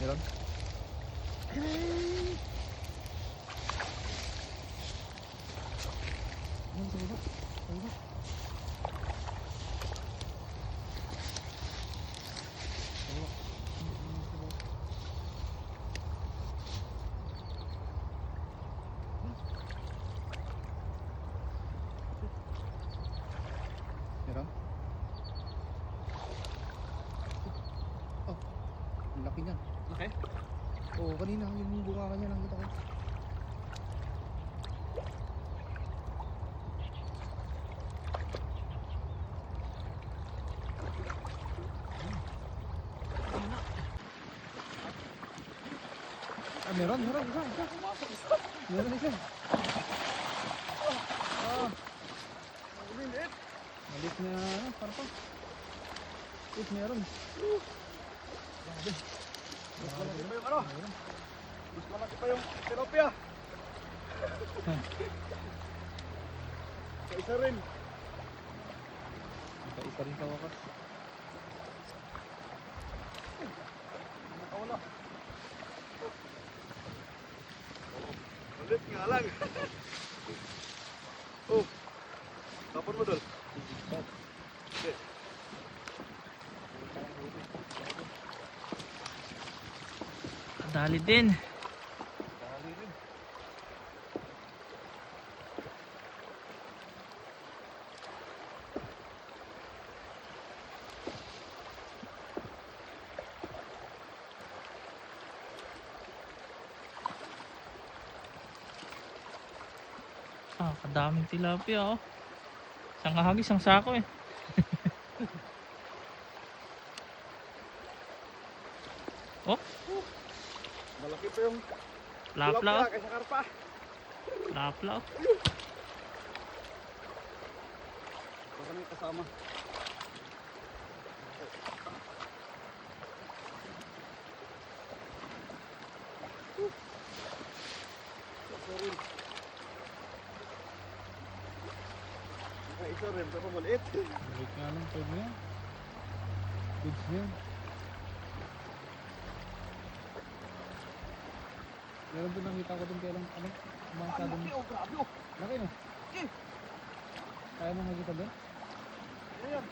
Meron? Baba? Sa baba? Sa baba. Ano, ano, sa baba? Meron? Oh, ang laki niyan. Laki? Oo, kanina yung bunga kanya nakita ko. Ah, meron, meron, isa, isa. Meron isa. Ah, Ulit. maliit na, ano, parpa. Wait, meron. Grabe. Malaki pa yung ano? Mas malaki yung tilapia. Sa isa rin. Isa rin kawakas. Nakawala. Ulit nga lang. oh. Tapon mo. Dali din. Dali rin. Ah, kadaming tilapia oh. Isang hagis, isang sako eh. oh, Malaki pa yung lapla oh. kaysa karpa. Lapla. Baka may kasama. Isa rin. Baka isa rin, pero maliit. Maliit nga lang, na yan. Goods na Meron doon nakita ko doon kailang, ano, umangka Ang doon. laki, oh, grabe oh. Laki no? Eh. Kaya mo makita doon? Ayan.